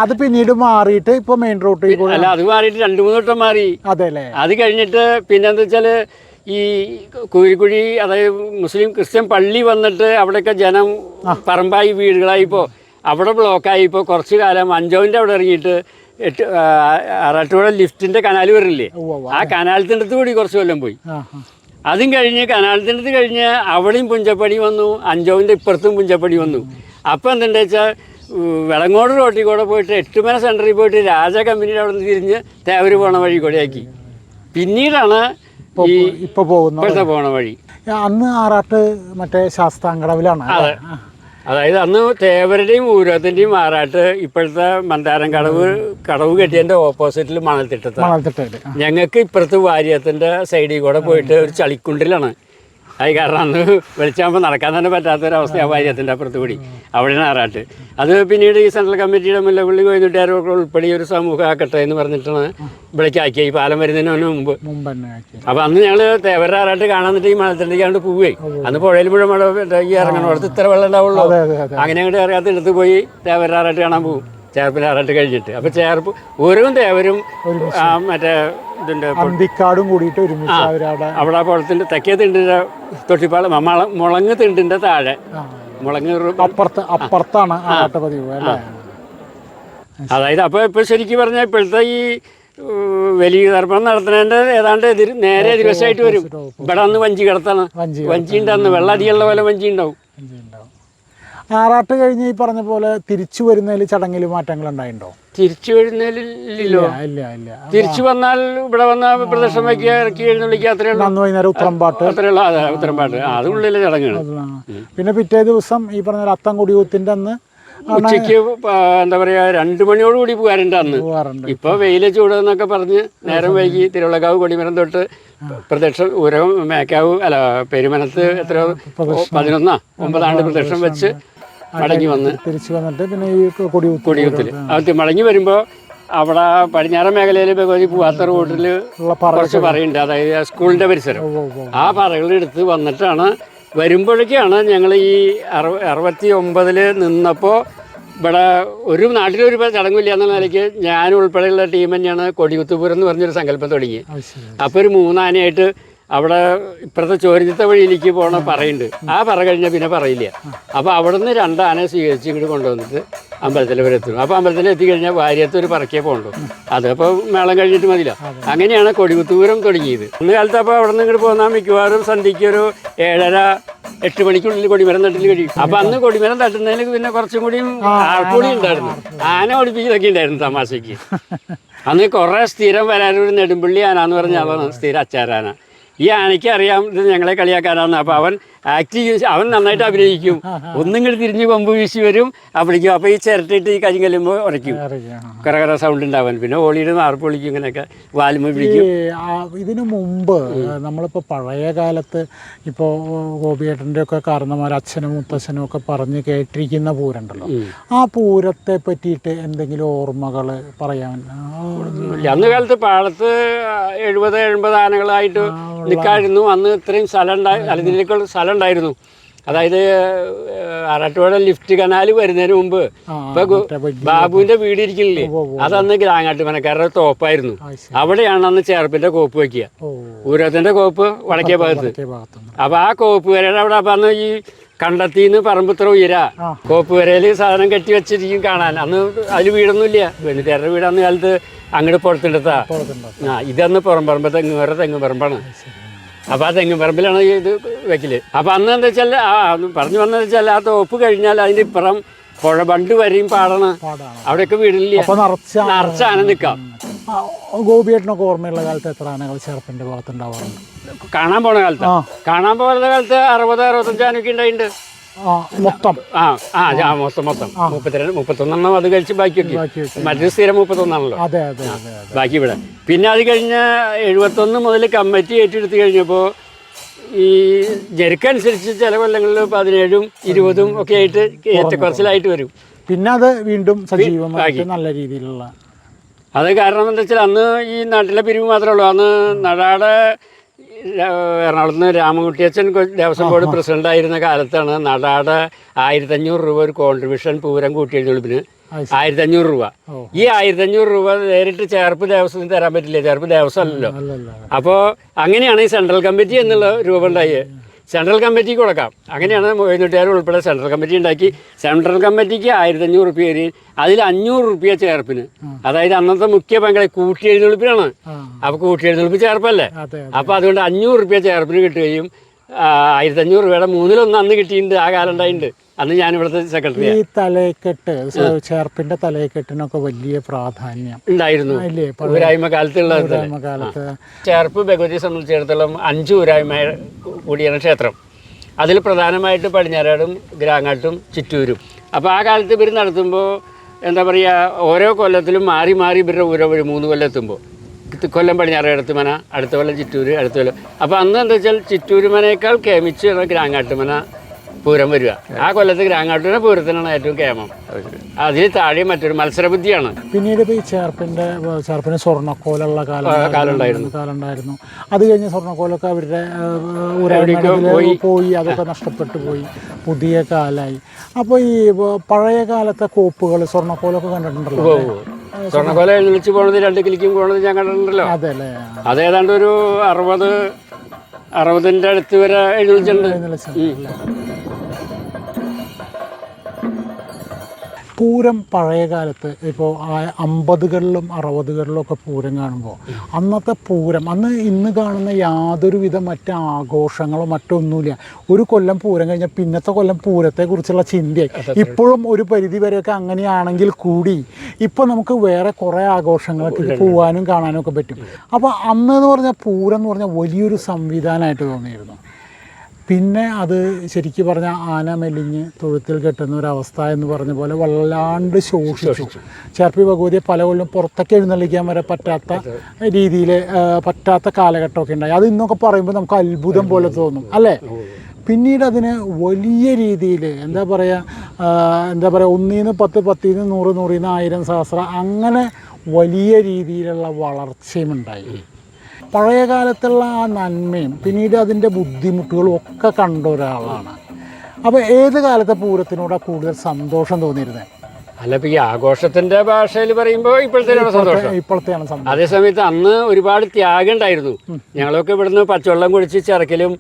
അത് പിന്നീട് മാറിയിട്ട് ഇപ്പൊ മെയിൻ കൂടെ അല്ല അത് മാറിയിട്ട് രണ്ടു മൂന്ന് വട്ടം മാറി. അതെല്ലേ അത് കഴിഞ്ഞിട്ട് പിന്നെന്താ വെച്ചാൽ ഈ കുഴിക്കുഴി അതായത് മുസ്ലിം ക്രിസ്ത്യൻ പള്ളി വന്നിട്ട് അവിടെയൊക്കെ ജനം പറമ്പായി വീടുകളായി ഇപ്പോൾ അവിടെ ബ്ലോക്കായി ഇപ്പോൾ കുറച്ച് കാലം അഞ്ചോവിന്റെ അവിടെ ഇറങ്ങിയിട്ട് എട്ട് ആറാട്ടുപുഴ ലിഫ്റ്റിന്റെ കനാൽ വരില്ലേ. ആ കനാലത്തിന്റെ അടുത്ത് കൂടി കുറച്ച് കൊല്ലം പോയി. അതും കഴിഞ്ഞ് കനാലത്തിന്റെ അടുത്ത് കഴിഞ്ഞ് അവിടെയും പുഞ്ചപ്പടി വന്നു. അഞ്ചോവിന്റെ ഇപ്പുറത്തും പുഞ്ചപ്പടി വന്നു. അപ്പോൾ എന്തുണ്ടെന്ന് വെച്ചാൽ വിളങ്ങോട് റോട്ടിൽ കൂടെ പോയിട്ട് എട്ടുമല സെന്ററിൽ പോയിട്ട് രാജ കമ്പനിയുടെ അവിടെ നിന്ന് തിരിഞ്ഞ് തേവര് പോണ വഴി കൂടെയാക്കി. പിന്നീടാണ് ഈ ഇപ്പൊ പോകുന്നത്. പോണ വഴി. അന്ന് ആറാട്ട് മറ്റേ ശാസ്താങ്കടവിലാണ്. അതെ. അതായത് അന്ന് തേവരുടെയും ഊരത്തിന്റെയും ആറാട്ട് ഇപ്പോഴത്തെ മന്ദാരം കടവ് കടവ് കെട്ടിയതിന്റെ ഓപ്പോസിറ്റിൽ മണൽത്തിട്ടത്ത്. ഞങ്ങൾക്ക് ഇപ്പുറത്ത് വാര്യത്തിന്റെ സൈഡിൽ കൂടെ പോയിട്ട് ഒരു ചളിക്കുണ്ടിലാണ്. അത് കാരണം അന്ന് വെളിച്ചാകുമ്പോൾ നടക്കാൻ തന്നെ പറ്റാത്തൊരവസ്ഥയാണ് വാര്യത്തിന്റെ അപ്പുറത്ത് കൂടി. അവിടെയാണ് ആറാട്ട് അത് പിന്നീട് ഈ സെൻട്രൽ കമ്മിറ്റിയുടെ മുല്ലപ്പള്ളി കോയന്നുട്ടാരൊക്കെ ഉൾപ്പെടെ ഒരു സമൂഹം ആക്കട്ടെ എന്ന് പറഞ്ഞിട്ടാണ് ഇവിടേക്ക് ആക്കിയ. ഈ പാലം വരുന്നതിന് മുമ്പ്. അപ്പോൾ അന്ന് ഞങ്ങൾ തേവരുടെ ആറാട്ട് കാണാന്നിട്ട് ഈ മണത്തിന്റെക്കാണ്ട് പോവുകയും അന്ന് പുഴയിൽ മുഴുവൻ മഴ ഈ ഇറങ്ങണോടത്ത് ഇത്ര വെള്ളം ഉണ്ടാവുള്ളൂ. അങ്ങനെ അങ്ങോട്ട് ഇറങ്ങാത്ത എടുത്ത് പോയി തേവരുടെ ആറാട്ട് കാണാൻ പോകും ചേർപ്പിൽ ആറാട്ട് കഴിഞ്ഞിട്ട്. അപ്പോൾ ചേർപ്പ് ഓരോ തേവരും മറ്റേ ഇതിന്റെ അന്തിക്കാടും കൂടിയിട്ട് ഒരുമിച്ച് അവരവിടെ അവിടെ കുളത്തിന്റെ തെക്കേ തിണ്ടിന്റെ തൊട്ടിപ്പാളം മള മുളങ്ങ് തിണ്ടിന്റെ താഴെ. മുളങ്ങ് അപ്പുറത്ത് അപ്പുറത്താണ് ആറാട്ട് പതിവ് അല്ലേ? അതായത് അപ്പോൾ ഇപ്പോൾ ശരിക്കും പറഞ്ഞാൽ ഇപ്പോഴത്തെ ഈ വലിയ തർപ്പണം നടത്തുന്നതിന്റെ ഏതാണ്ട് എതിര് നേരെ എതിർവശമായിട്ട് വരും. ഇവിടെ അന്ന് വഞ്ചി കിടത്താണ്. വഞ്ചി ഉണ്ടാകുന്നു ഉണ്ടാന്ന് വെള്ളം അടിയുള്ള പോലെ വഞ്ചി ഉണ്ടാവും. ആറാട്ട് കഴിഞ്ഞ് ഈ പറഞ്ഞ പോലെ തിരിച്ചു വരുന്നതിൽ ചടങ്ങിൽ മാറ്റങ്ങൾ ഉണ്ടായിട്ടുണ്ടോ? തിരിച്ചു വരുന്നതിലില്ലോ ഇല്ല ഇല്ല തിരിച്ചു വന്നാൽ ഇവിടെ വന്ന പ്രദർശനം വയ്ക്കുക ഇറക്കി എഴുന്നള്ളിക്കുക അന്ന് വൈകുന്നേരം ഉത്തരംപാട്ട് അത്രയേ ഉള്ളൂ. അതെ ഉത്തരമ്പാട്ട് അത് ഉള്ളിലെ ചടങ്ങാണ്. പിന്നെ പിറ്റേ ദിവസം ഈ പറഞ്ഞ അത്തം കുടിയൂത്തിന്റെ അന്ന് ഉച്ചയ്ക്ക് എന്താ പറയാ രണ്ടു മണിയോടുകൂടി പോകാറുണ്ട് അന്ന്. ഇപ്പൊ വെയിൽ ചൂടെന്നൊക്കെ പറഞ്ഞ് നേരം വൈകി തിരുവള്ളക്കാവ് കൊടിമരം തൊട്ട് പ്രദക്ഷം ഉരം മേക്കാവ് അല്ല പെരുമനത്ത് എത്രയോ പതിനൊന്നാ ഒമ്പതാണ്ട് പ്രദക്ഷം വെച്ച് മടങ്ങി വന്ന് തിരിച്ചു വന്നിട്ട് പിന്നെ ഈ കൊടിയൂത്ത് കൊടിയൂത്തിൽ അത് മടങ്ങി വരുമ്പോൾ അവിടെ പടിഞ്ഞാറൻ മേഖലയിൽ ഭഗവതി പൂവാത്ത റോഡിൽ കുറച്ച് പറയുന്നുണ്ട് അതായത് സ്കൂളിന്റെ പരിസരം. ആ പറകളെടുത്ത് വന്നിട്ടാണ് വരുമ്പോഴേക്കാണ് ഞങ്ങൾ ഈ അറു അറുപത്തി ഒമ്പതിൽ നിന്നപ്പോൾ ഇവിടെ ഒരു നാട്ടിലൊരു ചടങ്ങില്ല എന്ന നിലയ്ക്ക് ഞാൻ ഉൾപ്പെടെയുള്ള ടീം തന്നെയാണ് കൊടികുത്തുപുരം എന്ന് പറഞ്ഞൊരു സങ്കല്പം തുടങ്ങി. അപ്പോൾ ഒരു മൂന്നാനയായിട്ട് അവിടെ ഇപ്പുറത്തെ ചോരിഞ്ഞത്തെ വഴിയിലേക്ക് പോകണ പറയുന്നുണ്ട്. ആ പറ കഴിഞ്ഞാൽ പിന്നെ പറയില്ല. അപ്പോൾ അവിടെ നിന്ന് രണ്ട് ആനയെ സ്വീകരിച്ച് ഇങ്ങോട്ട് കൊണ്ടുവന്നിട്ട് അമ്പലത്തിൽ വരെ എത്തും. അപ്പോൾ അമ്പലത്തിൽ എത്തിക്കഴിഞ്ഞാൽ വാര്യത്ത് ഒരു പറക്കേ പോകണ്ടു അതപ്പോൾ മേളം കഴിഞ്ഞിട്ട് മതിയില്ല അങ്ങനെയാണ് കൊടികുത്തൂരം തുടങ്ങിയത്. ഇന്ന് കാലത്ത് അപ്പോൾ അവിടെ നിന്ന് ഇങ്ങോട്ട് പോകുന്ന മിക്കവാറും സന്ധ്യയ്ക്ക് ഒരു ഏഴര എട്ട് മണിക്കുള്ളിൽ കൊടിമരം തട്ടിൽ കഴിയും. അപ്പോൾ അന്ന് കൊടിമരം തട്ടുന്നതിന് പിന്നെ കുറച്ചും കൂടിയും ആൾക്കൂടി ഉണ്ടായിരുന്നു. ആന ഒളിപ്പിക്കുന്നതൊക്കെ ഉണ്ടായിരുന്നു തമാശയ്ക്ക് അന്ന് കുറേ സ്ഥിരം വരാനൊരു നെടുമ്പള്ളി ആന എന്ന് പറഞ്ഞ ആളാണ് സ്ഥിരം അച്ചാരാന. ഈ ആനയ്ക്ക് അറിയാം ഇത് ഞങ്ങളെ കളിയാക്കാനാണ് അപ്പോൾ അവൻ ആക്ട് ചെയ്യും അവൻ നന്നായിട്ട് അഭിനയിക്കും. ഒന്നും കൂടി തിരിഞ്ഞ് പമ്പ് വീശി വരും അപ്പോഴേക്കും അപ്പോൾ ഈ ചിരട്ടിട്ട് ഈ കരിങ്കല്ലുമ്പോൾ ഉറയ്ക്കും അറിയാം. കറ കറ സൗണ്ട് ഉണ്ടാവാൻ. പിന്നെ ഓളിയുടെ മാർപ്പ് വിളിക്കും ഇങ്ങനെയൊക്കെ വാലുമ്പ് വിളിക്കും. ഇതിനു മുമ്പ് നമ്മളിപ്പോൾ പഴയ കാലത്ത് ഇപ്പോൾ ഗോപിയേട്ടന്റെ ഒക്കെ കാരണന്മാർ അച്ഛനും മുത്തച്ഛനും ഒക്കെ പറഞ്ഞ് കേട്ടിരിക്കുന്ന പൂരണ്ടല്ലോ. ആ പൂരത്തെ പറ്റിയിട്ട് എന്തെങ്കിലും ഓർമ്മകൾ പറയാൻ? അന്ന് കാലത്ത് പാടത്ത് എഴുപത് എൺപത് ആനകളായിട്ട് നിൽക്കായിരുന്നു അന്ന് ഇത്രയും സ്ഥലം ഉണ്ടായി ഇതിലേക്കുള്ള സ്ഥലം ഉണ്ടായിരുന്നു. അതായത് അറട്ടുപുഴ ലിഫ്റ്റ് കനാൽ വരുന്നതിന് മുമ്പ് ഇപ്പൊ ബാബുവിന്റെ വീട് ഇരിക്കില്ലേ? അതന്ന് ഗ്രാങ്ങാട്ട് മനക്കാരുടെ തോപ്പായിരുന്നു. അവിടെയാണ് അന്ന് ചേർപ്പിന്റെ കോപ്പ് വെക്കുക. ഊരത്തിന്റെ കോപ്പ് വടക്കേ ഭാഗത്ത്. അപ്പൊ ആ കോപ്പ് വരയുടെ അവിടെ അപ്പൊ അന്ന് ഈ കണ്ടെത്തിന്ന് പറമ്പത്ര ഉയര. കോപ്പ് വരയിൽ സാധനം കെട്ടി വെച്ചിരിക്കും കാണാൻ. അന്ന് അതിൽ വീടൊന്നുമില്ല. വെണ്ണിത്തേരുടെ വീട് അന്ന് കാലത്ത് അങ്ങോട്ട് പുറത്തെടുത്താ ആ ഇതന്ന് പുറം പറമ്പ് തെങ്ങ് വേറെ തെങ്ങ് പറമ്പാണ്. അപ്പോൾ ആ തെങ്ങ് പറമ്പിലാണ് ഇത് വെക്കൽ. അപ്പോൾ അന്ന് എന്താ വെച്ചാൽ ആ പറഞ്ഞു വന്നത് വെച്ചാൽ ആ തോപ്പ് കഴിഞ്ഞാൽ അതിന്റെ ഇപ്പുറം പുഴ ബണ്ട് വരെയും പാടാണ്. അവിടെയൊക്കെ വീടില്ല. നിറച്ചാണ് നിറച്ച നിറച്ച ആന നിൽക്കാം. ഗോപിയേട്ടനൊക്കെ ഓർമ്മയുള്ള കാലത്ത് എത്ര ആനകൾ ചെറുപ്പിന്റെ ഭാഗത്ത് ഉണ്ടാവാറുണ്ട് കാണാൻ പോണ കാലത്ത്. കാണാൻ പോകുന്ന കാലത്ത് അറുപത് അറുപത്തഞ്ച് ആനൊക്കെ ഉണ്ടായിട്ടുണ്ട്. മൊത്തം. ആ ആ ആ, മൊത്തം മൊത്തം. മുപ്പത്തിരണ്ട് മുപ്പത്തൊന്നെണ്ണം അത് കഴിച്ച് ബാക്കിയൊക്കെ. ബാക്കി വെച്ച് മറ്റു സ്ഥിരം മുപ്പത്തൊന്നാണല്ലോ. ബാക്കി ഇവിടെ. പിന്നെ അത് കഴിഞ്ഞ എഴുപത്തൊന്ന് മുതൽ കമ്മിറ്റി ഏറ്റെടുത്ത് കഴിഞ്ഞപ്പോൾ ഈ ജെരുക്കനുസരിച്ച് ചില കൊല്ലങ്ങളിൽ പതിനേഴും ഇരുപതും ഒക്കെ ആയിട്ട് ഏറ്റക്കുറച്ചിലായിട്ട് വരും. പിന്നെ അത് വീണ്ടും സജീവമാക്കി നല്ല രീതിയിലുള്ള അത് കാരണം എന്താ വെച്ചാൽ അന്ന് ഈ നാട്ടിലെ പിരിവ് മാത്രമേ ഉള്ളൂ. അന്ന് നടാടെ എറണാകുളത്ത് നിന്ന് രാമകുട്ടിയച്ചൻ ദേവസ്വം ബോർഡ് പ്രസിഡന്റ് ആയിരുന്ന കാലത്താണ് നടാടെ ആയിരത്തഞ്ഞൂറ് രൂപ ഒരു കോൺട്രിബ്യൂഷൻ പൂരം കൂട്ടിയെഴുന്നള്ളിപ്പിന് ആയിരത്തി ആയിരത്തഞ്ഞൂറ് രൂപ. ഈ ഈ ആയിരത്തഞ്ഞൂറ് രൂപ നേരിട്ട് ചേർപ്പ് ദേവസ്വത്തിന് തരാൻ പറ്റില്ല? ചേർപ്പ് ദേവസ്വം അല്ലല്ലോ. അല്ലല്ല. അപ്പോൾ അങ്ങനെയാണ് ഈ സെൻട്രൽ കമ്മിറ്റി എന്നുള്ള രൂപം ഉണ്ടായത് സെൻട്രൽ കമ്മിറ്റിക്ക് കൊടുക്കാം. അങ്ങനെയാണ് എഴുന്നൂറ്റുകാർ ഉൾപ്പെടെ സെൻട്രൽ കമ്മിറ്റി ഉണ്ടാക്കി. സെൻട്രൽ കമ്മിറ്റിക്ക് ആയിരത്തി അഞ്ഞൂറ് റുപ്യ കയറി അതിൽ അഞ്ഞൂറ് റുപ്യ ചേർപ്പിന്. അതായത് അന്നത്തെ മുഖ്യ പങ്കാളി കൂട്ടി അപ്പൊ അപ്പോൾ കൂട്ടി ചേർപ്പല്ലേ അപ്പൊ അപ്പോൾ അതുകൊണ്ട് അഞ്ഞൂറ് റുപ്യ ചേർപ്പിന് കിട്ടുകയും ആയിരത്തി അഞ്ഞൂറ് രൂപയുടെ മൂന്നിലൊന്ന് അന്ന് കിട്ടിയിട്ടുണ്ട് ആ കാലം ഉണ്ടായിട്ടുണ്ട്. അന്ന് ഞാൻ ഇവിടുത്തെ സെക്രട്ടറി ഈ തലയെക്കെട്ട് ചേർപ്പിന്റെ തലയെക്കെട്ടിനൊക്കെ വലിയ പ്രാധാന്യം. ഉണ്ടായിരുന്നു. ഊരായ്മ കാലത്തുള്ള കാലത്ത്. ചേർപ്പ് ഭഗവതി സംബന്ധിച്ചിടത്തോളം അഞ്ച് ഊരായ്മ കൂടിയാണ് ക്ഷേത്രം. അതിൽ പ്രധാനമായിട്ട് പടിഞ്ഞാറാടും ഗ്രാങ്ങാട്ടും ചിറ്റൂരും. അപ്പോൾ ആ കാലത്ത് ഇവർ നടത്തുമ്പോൾ എന്താ പറയുക ഓരോ കൊല്ലത്തിലും മാറി മാറി ഇവരുടെ ഓരോ വഴി മൂന്ന് കൊല്ലം എത്തുമ്പോൾ ഇത് കൊല്ലം പടിഞ്ഞാറേടത്ത് മന അടുത്ത കൊല്ലം ചിറ്റൂര് അടുത്ത കൊല്ലം. അപ്പോൾ അന്ന് എന്താ വെച്ചാൽ ചിറ്റൂര് മനയേക്കാൾ കേമിച്ച് ഗ്രാങ്ങാട്ട് മന പൂരം വരിക. ആ കൊല്ലത്ത് ഗ്രാങ്ങാട്ടുമന പൂരത്തിനാണ് ഏറ്റവും കേമം അതിൽ താഴെ മറ്റൊരു മത്സരബുദ്ധിയാണ്. പിന്നീട് ഇപ്പൊ ഈ ചേർപ്പിന്റെ ചേർപ്പിന് സ്വർണക്കോലുള്ള കാലം കാലുണ്ടായിരുന്നു കാലം ഉണ്ടായിരുന്നു അത് കഴിഞ്ഞ് സ്വർണക്കോലൊക്കെ അവരുടെ പോയി? പോയി അതൊക്കെ നഷ്ടപ്പെട്ടു പോയി. പുതിയ കാലായി. അപ്പോൾ ഈ പഴയ കാലത്തെ കോപ്പുകൾ സ്വർണക്കോലൊക്കെ കണ്ടിട്ടുണ്ടല്ലോ സ്വർണക്കോല എഴുന്നള്ളിച്ച് പോണത് രണ്ട് കിലിക്കും പോണത് ഞാൻ കണ്ടിട്ടുണ്ടല്ലോ. അതെ അല്ലേ അത് ഏതാണ്ട് ഒരു അറുപത് അറുപതിന്റെ അടുത്ത് വരെ എഴുന്നള്ളിച്ചിട്ടുണ്ട്. പൂരം പഴയ കാലത്ത് ഇപ്പോൾ അമ്പതുകളിലും അറുപതുകളിലും ഒക്കെ പൂരം കാണുമ്പോൾ അന്നത്തെ പൂരം അന്ന് ഇന്ന് കാണുന്ന യാതൊരുവിധ മറ്റ് ആഘോഷങ്ങളോ മറ്റൊന്നുമില്ല. ഒരു കൊല്ലം പൂരം കഴിഞ്ഞാൽ പിന്നത്തെ കൊല്ലം പൂരത്തെക്കുറിച്ചുള്ള ചിന്തയായി. ഇപ്പോഴും ഒരു പരിധി വരെയൊക്കെ അങ്ങനെയാണെങ്കിൽ കൂടി ഇപ്പോൾ നമുക്ക് വേറെ കുറേ ആഘോഷങ്ങളൊക്കെ പോകാനും കാണാനും ഒക്കെ പറ്റും. അപ്പോൾ അന്ന് എന്ന് പറഞ്ഞാൽ പൂരം എന്ന് പറഞ്ഞാൽ വലിയൊരു സംവിധാനമായിട്ട് തോന്നിയിരുന്നു. പിന്നെ അത് ശരിക്കും പറഞ്ഞാൽ ആന മെലിഞ്ഞ് തൊഴുത്തിൽ കെട്ടുന്ന ഒരവസ്ഥ എന്ന് പറഞ്ഞ പോലെ വല്ലാണ്ട് ശോഷിച്ചു. ചേർപ്പി ഭഗവതിയെ പല കൊല്ലം പുറത്തൊക്കെ എഴുന്നള്ളിക്കാൻ വരെ പറ്റാത്ത രീതിയിൽ പറ്റാത്ത കാലഘട്ടമൊക്കെ ഉണ്ടായി. അത് ഇന്നൊക്കെ പറയുമ്പോൾ നമുക്ക് അത്ഭുതം പോലെ തോന്നും അല്ലേ? പിന്നീട് അതിന് വലിയ രീതിയിൽ എന്താ പറയുക എന്താ പറയുക ഒന്നിന്ന് പത്ത് പത്തിന്ന് നൂറ് നൂറിന്ന് ആയിരം സഹസ്രം അങ്ങനെ വലിയ രീതിയിലുള്ള വളർച്ചയും ഉണ്ടായി. പഴയ കാലത്തുള്ള ആ നന്മയും പിന്നീട് അതിന്റെ ബുദ്ധിമുട്ടുകളും ഒക്കെ കണ്ട ഒരാളാണ്. അപ്പോൾ ഏത് കാലത്തെ പൂരത്തിനോടാണ് കൂടുതൽ സന്തോഷം തോന്നിയിരുന്നത് അല്ല ഇപ്പൊ ഈ ആഘോഷത്തിന്റെ ഭാഷയിൽ പറയുമ്പോൾ ഇപ്പോഴത്തേനാണ് സന്തോഷം? ഇപ്പോഴത്തെയാണ് സന്തോഷം. അതേ സമയത്ത് അന്ന് ഒരുപാട് ത്യാഗം ഉണ്ടായിരുന്നു. ഞങ്ങളൊക്കെ ഇവിടുന്ന് പച്ചവെള്ളം കുടിച്ച് ചിറക്കലും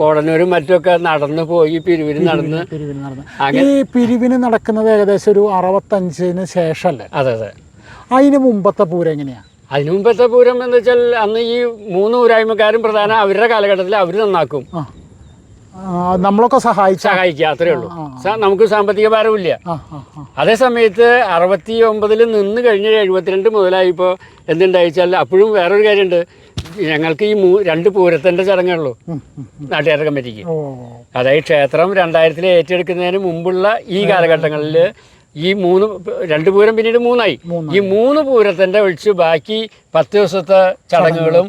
കോടനൂരും മറ്റുമൊക്കെ നടന്നു പോയി പിരിവിന് നടന്ന്. ഈ പിരിവിന് നടക്കുന്നത് ഏകദേശം ഒരു അറുപത്തഞ്ചിന് ശേഷമല്ലേ? അതെ അതെ. അതിന് മുമ്പത്തെ പൂരം എങ്ങനെയാണ് അതിനു മുമ്പത്തെ പൂരം എന്ന് വെച്ചാൽ അന്ന് ഈ മൂന്ന് ഊരായ്മക്കാരും പ്രധാന അവരുടെ കാലഘട്ടത്തിൽ അവർ നന്നാക്കും. നമ്മളൊക്കെ സഹായിച്ചു സഹായിക്കുക അത്രേ ഉള്ളൂ. നമുക്ക് സാമ്പത്തിക ഭാരമില്ല അതേ സമയത്ത് അറുപത്തി ഒമ്പതിൽ നിന്ന് കഴിഞ്ഞ എഴുപത്തിരണ്ട് മുതലായിപ്പോൾ എന്തുണ്ടായിച്ചാൽ അപ്പോഴും വേറൊരു കാര്യമുണ്ട് ഞങ്ങൾക്ക് ഈ മൂ രണ്ട് പൂരത്തിന്റെ ചടങ്ങുള്ളൂ നാട്ടുകാര. നാട്ടുകാരുടെ കമ്മിറ്റിക്ക്. അതായത് ക്ഷേത്രം രണ്ടായിരത്തിൽ ഏറ്റെടുക്കുന്നതിന് മുമ്പുള്ള ഈ കാലഘട്ടങ്ങളിൽ ഈ മൂന്ന് രണ്ട് പൂരം പിന്നീട് മൂന്നായി. ഈ മൂന്ന് പൂരത്തിന്റെ ഒഴിച്ച് ബാക്കി പത്ത് ദിവസത്തെ ചടങ്ങുകളും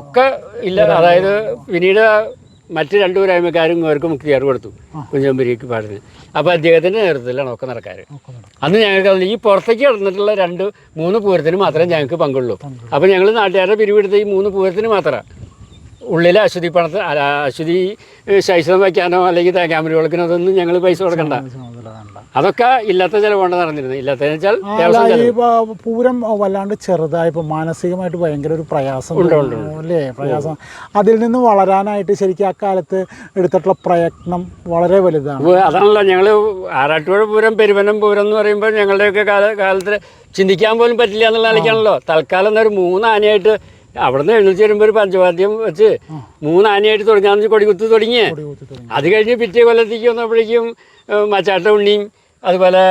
ഒക്കെ ഇല്ല. അതായത് പിന്നീട് മറ്റ് രണ്ട് പൂരായ്മക്കാരും ഇവർക്ക് ക്ലിയർ കൊടുത്തു. കുഞ്ചമ്പരിക്ക് പാടിന് അപ്പോൾ അദ്ദേഹത്തിന്റെ നേതൃത്വത്തിലാണ് ഒക്കെ നടക്കാറ്. അന്ന് ഞങ്ങൾക്ക് ഈ പുറത്തേക്ക് നടന്നിട്ടുള്ള രണ്ട് മൂന്ന് പൂരത്തിന് മാത്രമേ ഞങ്ങൾക്ക് പങ്കുള്ളൂ. അപ്പോൾ ഞങ്ങൾ നാട്ടുകാരുടെ പിരിവെടുത്ത ഈ മൂന്ന് പൂരത്തിന് മാത്രമാണ് ഉള്ളിലെ അശ്വതി പണത്തിന് അശ്വതി ശൈശവം വയ്ക്കാനോ അല്ലെങ്കിൽ തേങ്ങാമരി വിളക്കിനോ അതൊന്നും ഞങ്ങൾ പൈസ കൊടുക്കണ്ട. അതൊക്കെ ഇല്ലാത്ത ചിലവുകൊണ്ട് നടന്നിരുന്നത് ഇല്ലാത്തതെന്ന് വെച്ചാൽ ഈ പൂരം വല്ലാണ്ട് ചെറുതായി മാനസികമായിട്ട് ഭയങ്കര ഒരു പ്രയാസം അല്ലേ? പ്രയാസം. അതിൽ നിന്ന് വളരാനായിട്ട് ശരിക്കും ആ കാലത്ത് എടുത്തിട്ടുള്ള പ്രയത്നം വളരെ വലുതാണ്. അതാണല്ലോ. ഞങ്ങൾ ആറാട്ടുപുഴ പൂരം പെരുവനം പൂരം എന്ന് പറയുമ്പോൾ ഞങ്ങളുടെയൊക്കെ കാല കാലത്ത് ചിന്തിക്കാൻ പോലും പറ്റില്ല എന്നുള്ള നിലയ്ക്കാണല്ലോ. തൽക്കാലം എന്നൊരു ഒരു മൂന്ന് ആനയായിട്ട് അവിടുന്ന് എഴുന്നേറ്റ് വരുമ്പോൾ ഒരു പഞ്ചവാദ്യം വെച്ച് മൂന്നാനയായിട്ട് തുടങ്ങാന്ന് കൊടികുത്ത് തുടങ്ങി. കൊടി കുത്തി തുടങ്ങി. അത് കഴിഞ്ഞ് പിറ്റേ കൊല്ലത്തേക്ക് വന്നപ്പോഴേക്കും മച്ചാട്ട ഉണ്ണിയും അതുപോലെ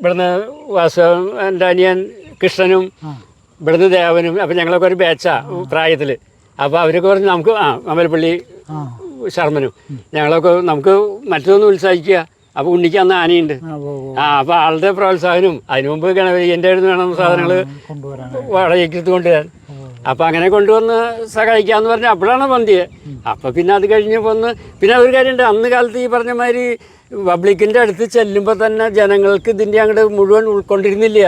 ഇവിടുന്ന് വാസവൻ എന്റെ അനിയൻ കൃഷ്ണനും ഇവിടുന്ന് ദേവനും അപ്പം ഞങ്ങളൊക്കെ ഒരു ബാച്ചാ പ്രായത്തിൽ അപ്പോൾ അവരൊക്കെ പറഞ്ഞ് നമുക്ക് ആ അമ്പലപ്പള്ളി ശർമ്മനും. ഞങ്ങളൊക്കെ നമുക്ക് മറ്റൊന്ന് ഉത്സാഹിക്കുക. അപ്പോൾ ഉണ്ണിക്ക് അന്ന് ആനയുണ്ട്. ആ, അപ്പോൾ ആളുടെ പ്രോത്സാഹനവും അതിനു മുമ്പ് എന്റെ അടുത്ത് വേണം സാധനങ്ങൾ കൊണ്ടുവരാൻ വാടകയ്ക്ക് എടുത്ത് കൊണ്ടുവരാൻ. അപ്പം അങ്ങനെ കൊണ്ടുവന്ന് സഹായിക്കാന്ന് പറഞ്ഞാൽ അപ്പോഴാണ് പന്തിയെ. അപ്പം പിന്നെ അത് കഴിഞ്ഞ് വന്ന് പിന്നെ ഒരു കാര്യമുണ്ട്. അന്ന് കാലത്ത് ഈ പറഞ്ഞ മാതിരി പബ്ലിക്കിന്റെ അടുത്ത് ചെല്ലുമ്പോൾ തന്നെ ജനങ്ങൾക്ക് ഇതിന്റെ അങ്ങോട്ട് മുഴുവൻ ഉൾക്കൊണ്ടിരുന്നില്ല.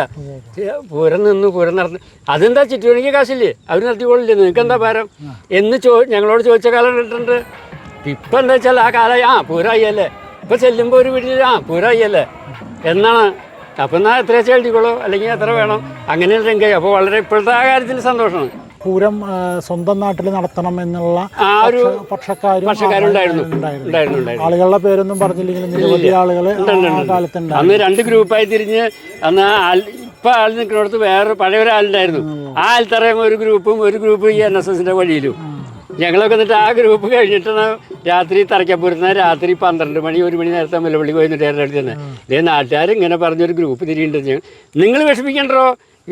പൂരം നിന്ന് പൂരം നടന്ന്. അതെന്താ ചുറ്റുമണിക്ക് കാശില്ലേ? അവർ നടത്തിക്കൊള്ളില്ലേ നിങ്ങൾക്ക് എന്താ ഭാരം? എന്ന് ചോ ഞങ്ങളോട് ചോദിച്ച കാലം ഇട്ടിട്ടുണ്ട് ഇപ്പം എന്താ വെച്ചാൽ ആ കാലം ആ പൂരമായി അല്ലേ ഇപ്പം ചെല്ലുമ്പോൾ ഒരു വീട്ടിൽ ആ പൂരമായി അല്ലേ എന്നാണ്. അപ്പം എന്നാൽ എത്ര ചേട്ടിക്കോളൂ അല്ലെങ്കിൽ എത്ര വേണം? അങ്ങനെ രംഗം അപ്പോൾ വളരെ ഇപ്പോഴത്തെ ആ കാര്യത്തിൽ സന്തോഷമാണ്. പൂരം സ്വന്തം നാട്ടിൽ നടത്തണം എന്നുള്ള പക്ഷക്കാരും ആളുകളുടെ പേരൊന്നും പറഞ്ഞില്ലെങ്കിലും നിരവധി ആളുകൾ അന്ന് രണ്ട് ഗ്രൂപ്പായി തിരിഞ്ഞ് അന്ന് ഇപ്പൊ ആൾ നിൽക്കുന്നിടത്ത് വേറെ പഴയ ഒരാളുണ്ടായിരുന്നു ആ ആൾത്തറയും ഒരു ഗ്രൂപ്പും ഒരു ഗ്രൂപ്പ് ഈ എൻ എസ് എസിന്റെ വഴിയിലും. ഞങ്ങളൊക്കെ എന്നിട്ട് ആ ഗ്രൂപ്പ് കഴിഞ്ഞിട്ടാണ് രാത്രി തറയ്ക്കപ്പുരുന്ന രാത്രി പന്ത്രണ്ട് മണി ഒരു മണി നേരത്തെ മുല്ലപ്പള്ളി പോയി നിന്നിട്ട് അടുത്ത് തന്നെ. ഇതേ നാട്ടുകാർ ഇങ്ങനെ പറഞ്ഞൊരു ഗ്രൂപ്പ് തിരിയുണ്ടെന്ന് നിങ്ങൾ വിഷമിക്കണ്ടോ?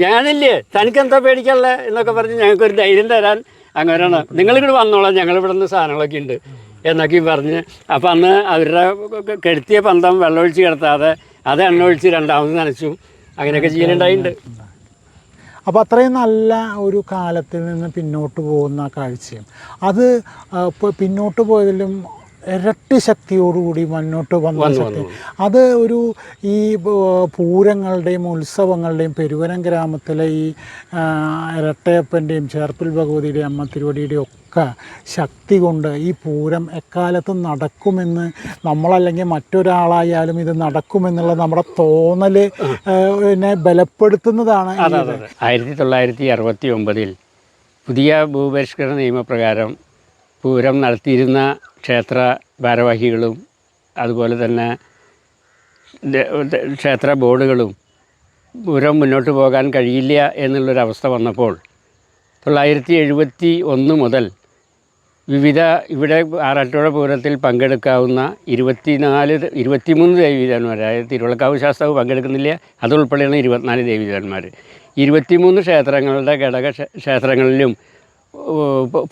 ഞാനില്ലേ തനിക്ക് എന്താ പേടിക്കാനുള്ളത് എന്നൊക്കെ പറഞ്ഞ് ഞങ്ങൾക്കൊരു ധൈര്യം തരാൻ അങ്ങനെയാണ്. നിങ്ങളിങ്ങോട്ട് വന്നോളാം ഞങ്ങൾ ഇവിടെ നിന്ന് സാധനങ്ങളൊക്കെ ഉണ്ട് എന്നൊക്കെ പറഞ്ഞ്. അപ്പം അന്ന് അവരുടെ കെടുത്തിയ പന്തം വെള്ളമൊഴിച്ച് കിടത്താതെ അത് എണ്ണ ഒഴിച്ച് രണ്ടാമത് നനച്ചു. അങ്ങനെയൊക്കെ ചെയ്യലുണ്ടായിട്ടുണ്ട് അപ്പോൾ അത്രയും നല്ല ഒരു കാലത്തിൽ നിന്ന് പിന്നോട്ട് പോകുന്ന കാഴ്ചയും. അത് പിന്നോട്ട് പോയതിലും ഇരട്ടി ശക്തിയോടുകൂടി മുന്നോട്ട് വന്ന ശക്തി. അത് ഒരു ഈ പൂരങ്ങളുടെയും ഉത്സവങ്ങളുടെയും പെരുവനം ഗ്രാമത്തിലെ ഈ ഇരട്ടയപ്പന്റെയും ചേർപ്പിൽ ഭഗവതിയുടെയും അമ്മ തിരുവടിയുടെയും ഒക്കെ ശക്തി കൊണ്ട് ഈ പൂരം എക്കാലത്തും നടക്കുമെന്ന് നമ്മളല്ലെങ്കിൽ മറ്റൊരാളായാലും ഇത് നടക്കുമെന്നുള്ള നമ്മുടെ തോന്നൽ പിന്നെ ബലപ്പെടുത്തുന്നതാണ് ആയിരത്തി തൊള്ളായിരത്തി അറുപത്തി ഒമ്പതിൽ പുതിയ ഭൂപരിഷ്കരണ നിയമപ്രകാരം പൂരം നടത്തിയിരുന്ന ക്ഷേത്ര ഭാരവാഹികളും അതുപോലെ തന്നെ ക്ഷേത്ര ബോർഡുകളും പൂരം മുന്നോട്ട് പോകാൻ കഴിയില്ല എന്നുള്ളൊരവസ്ഥ വന്നപ്പോൾ തൊള്ളായിരത്തി എഴുപത്തി ഒന്ന് മുതൽ വിവിധ ഇവിടെ ആറാട്ടുപുഴ പൂരത്തിൽ പങ്കെടുക്കാവുന്ന ഇരുപത്തിനാല് ഇരുപത്തിമൂന്ന് ദേവീദേവന്മാർ അതായത് തിരുവള്ളക്കാവ് ശാസ്താവ് പങ്കെടുക്കുന്നില്ല അതുൾപ്പെടെയാണ് ഇരുപത്തിനാല് ദേവീദേവന്മാർ. ഇരുപത്തിമൂന്ന് ക്ഷേത്രങ്ങളുടെ ഘടക ക്ഷേത്രങ്ങളിലും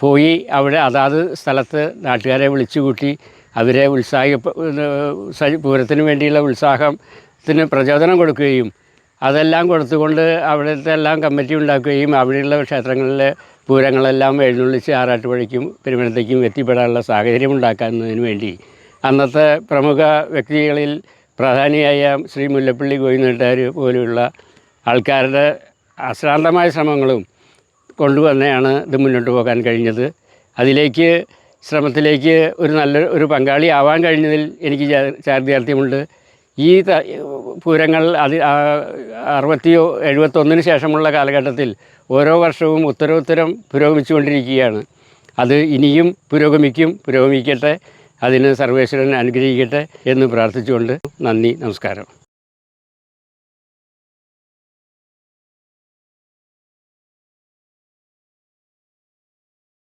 പോയി അവിടെ അതാത് സ്ഥലത്ത് നാട്ടുകാരെ വിളിച്ചുകൂട്ടി അവരെ ഉത്സാഹ പൂരത്തിന് വേണ്ടിയുള്ള ഉത്സാഹത്തിന് പ്രചോദനം കൊടുക്കുകയും അതെല്ലാം കൊടുത്തുകൊണ്ട് അവിടുത്തെ എല്ലാം കമ്മിറ്റി ഉണ്ടാക്കുകയും അവിടെയുള്ള ക്ഷേത്രങ്ങളിലെ പൂരങ്ങളെല്ലാം എഴുന്നള്ളിച്ച് ആറാട്ടുപുഴയ്ക്കും പെരുമനത്തേക്കും എത്തിപ്പെടാനുള്ള സാഹചര്യം ഉണ്ടാക്കുന്നതിന് വേണ്ടി അന്നത്തെ പ്രമുഖ വ്യക്തികളിൽ പ്രധാനിയായ ശ്രീ മുല്ലപ്പള്ളി ഗോവിന്ദട്ടാർ പോലെയുള്ള ആൾക്കാരുടെ അശ്രാന്തമായ ശ്രമങ്ങളും കൊണ്ടുവന്നെയാണ് ഇത് മുന്നോട്ട് പോകാൻ കഴിഞ്ഞത്. അതിലേക്ക് ശ്രമത്തിലേക്ക് ഒരു നല്ല ഒരു പങ്കാളി ആവാൻ കഴിഞ്ഞതിൽ എനിക്ക് ചാരിതാർത്ഥ്യമുണ്ട്. ഈ പൂരങ്ങൾ അത് അറുപത്തിയോ എഴുപത്തൊന്നിന് ശേഷമുള്ള കാലഘട്ടത്തിൽ ഓരോ വർഷവും ഉത്തരോത്തരം പുരോഗമിച്ചുകൊണ്ടിരിക്കുകയാണ്. അത് ഇനിയും പുരോഗമിക്കും പുരോഗമിക്കട്ടെ അതിന് സർവേശ്വരൻ അനുഗ്രഹിക്കട്ടെ എന്ന് പ്രാർത്ഥിച്ചുകൊണ്ട് നന്ദി നമസ്കാരം.